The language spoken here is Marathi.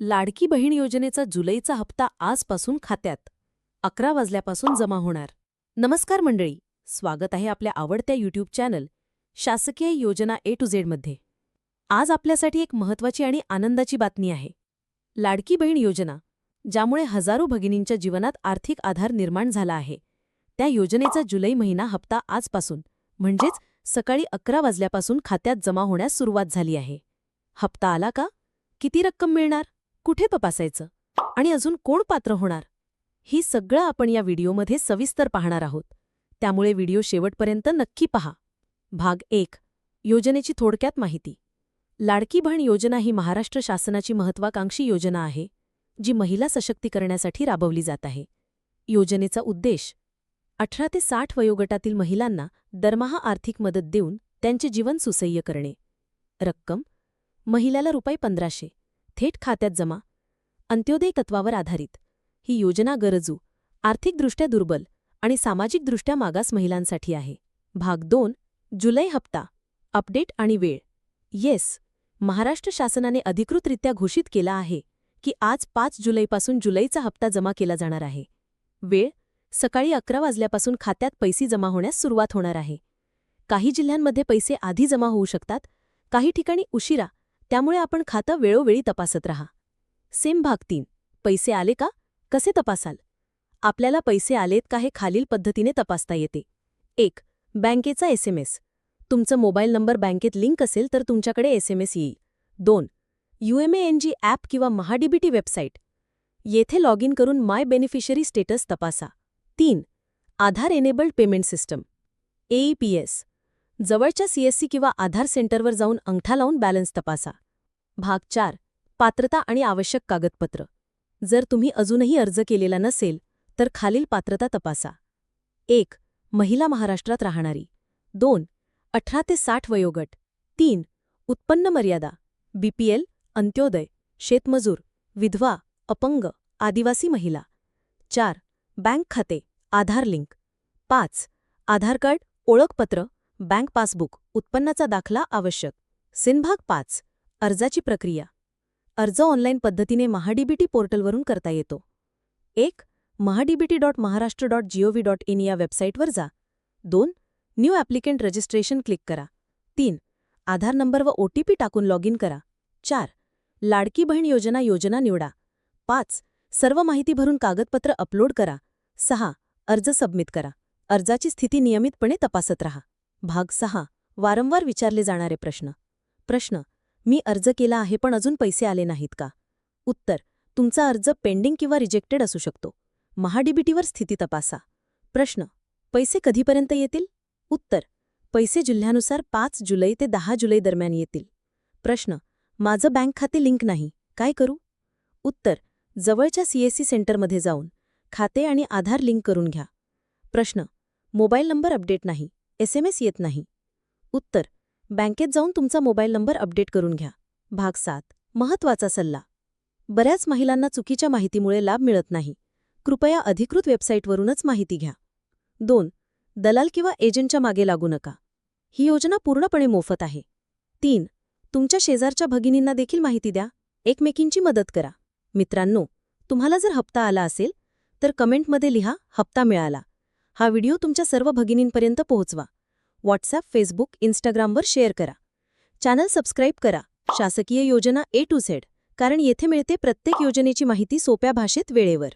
लाडकी बहीण योजनेचा जुलैचा हप्ता आजपासून खात्यात. अकरा वाजल्यापासून जमा होणार. नमस्कार मंडळी स्वागत आहे आपल्या आवडत्या यूट्यूब चॅनल शासकीय योजना ए टू झेडमध्ये आज आपल्यासाठी एक महत्त्वाची आणि आनंदाची बातमी आहे. लाडकी बहीण योजना ज्यामुळे हजारो भगिनींच्या जीवनात आर्थिक आधार निर्माण झाला आहे. त्या योजनेचा जुलै महिना हप्ता आजपासून म्हणजेच सकाळी अकरा वाजल्यापासून खात्यात जमा होण्यास सुरुवात झाली आहे. हप्ता आला का? किती रक्कम मिळणार? कुठे तपासायचं? आणि अजून कोण पात्र होणार? ही सगळं आपण या व्हिडिओमध्ये सविस्तर पाहणार आहोत. त्यामुळे व्हिडिओ शेवटपर्यंत नक्की पहा. भाग एक. योजनेची थोडक्यात माहिती. लाडकी बहीण योजना ही महाराष्ट्र शासनाची महत्वाकांक्षी योजना आहे जी महिला सशक्तीकरणासाठी राबवली जात आहे. योजनेचा उद्देश अठरा ते साठ वयोगटातील महिलांना दरमहा आर्थिक मदत देऊन त्यांचे जीवन सुसह्य करणे. रक्कम महिलाला रुपये पंधराशे. थेट खात्यात जमा. अंत्योदय तत्वावर आधारित. ही योजना गरजू आर्थिकदृष्ट्या दुर्बल आणि सामाजिकदृष्ट्या मागास महिलांसाठी आहे. भाग दोन जुलै हप्ता. अपडेट आणि वेळ. येस महाराष्ट्र शासनाने अधिकृतरित्या घोषित केला आहे की आज पाच जुलैपासून जुलैचा हप्ता जमा केला जाणार आहे. वेळ सकाळी अकरा वाजल्यापासून खात्यात पैसे जमा होण्यास सुरुवात होणार आहे. काही जिल्ह्यांमध्ये पैसे आधी जमा होऊ शकतात काही ठिकाणी उशिरा त्यामुळे आपण खातं वेळोवेळी तपासत राहा. सेम भाग तीन. पैसे आले का? कसे तपासाल? आपल्याला पैसे आलेत का हे खालील पद्धतीने तपासता येते. एक. बँकेचा एसएमएस तुमचं मोबाईल नंबर बँकेत लिंक असेल तर तुमच्याकडे एसएमएस येईल. दोन. यूएमएएनजी ॲप किंवा महाडीबीटी वेबसाईट. येथे लॉग इन करून माय बेनिफिशरी स्टेटस तपासा. तीन. Aadhaar enabled payment system. AEPS जवळच्या सीएससी किंवा आधार सेंटरवर जाऊन अंगठा लावून बॅलन्स तपासा. भाग चार पात्रता आणि आवश्यक कागदपत्र. जर तुम्ही अजूनही अर्ज केलेला नसेल तर खालील पात्रता तपासा. एक महिला महाराष्ट्रात राहणारी. दोन अठरा ते साठ वयोगट. तीन उत्पन्न मर्यादा. बीपीएल अंत्योदय. शेतमजूर विधवा अपंग आदिवासी महिला. चार बँक खाते आधार लिंक. पाच आधार कार्ड ओळखपत्र बँक पासबुक उत्पन्नाचा दाखला आवश्यक. सिनभाग पाच अर्जाची प्रक्रिया. अर्ज ऑनलाईन पद्धतीने महाडीबीटी पोर्टलवरून करता येतो. एक MahaDBT dot Maharashtra dot GOV dot in या वेबसाईटवर जा. दोन न्यू ॲप्लिकेंट रजिस्ट्रेशन क्लिक करा. तीन आधार नंबर व ओटीपी टाकून लॉग इन करा. चार लाडकी बहीण योजना योजना निवडा. पाच सर्व माहिती भरून कागदपत्र अपलोड करा. सहा अर्ज सबमिट करा. अर्जाची स्थिती नियमितपणे तपासत रहा. भाग सहा. वारंवार विचारले जाणारे प्रश्न. प्रश्न मी अर्ज केला आहे पण अजून पैसे आले नाहीत का? उत्तर तुमचा अर्ज पेंडिंग किंवा रिजेक्टेड असू शकतो. महाडीबीटीवर स्थिती तपासा. प्रश्न पैसे कधीपर्यंत येतील? उत्तर पैसे जिल्ह्यानुसार पाच जुलै ते दहा जुलै दरम्यान येतील. प्रश्न माझं बँक खाते लिंक नाही. काय करू? उत्तर जवळच्या सीएससी सेंटरमध्ये जाऊन खाते आणि आधार लिंक करून घ्या. प्रश्न मोबाईल नंबर अपडेट नाही. एसएमएस येत नाही. उत्तर बँकेत जाऊन तुमचा मोबाईल नंबर अपडेट करून घ्या. भाग सात महत्त्वाचा सल्ला. बऱ्याच महिलांना चुकीच्या माहितीमुळे लाभ मिळत नाही. कृपया अधिकृत वेबसाईटवरूनच माहिती घ्या. दोन दलाल किंवा एजंटच्या मागे लागू नका. ही योजना पूर्णपणे मोफत आहे. तीन तुमच्या शेजारच्या भगिनींना देखील माहिती द्या. एकमेकींची मदत करा. मित्रांनो तुम्हाला जर हप्ता आला असेल तर कमेंटमध्ये लिहा हप्ता मिळाला. हा व्हिडिओ तुमच्या सर्व भगिनींपर्यंत पोहोचवा. व्हॉट्सॲप फेसबुक इंस्टाग्रामवर शेअर करा. चॅनल सबस्क्राईब करा. शासकीय योजना ए टू झेड कारण येथे मिळते प्रत्येक योजनेची माहिती सोप्या भाषेत वेळेवर.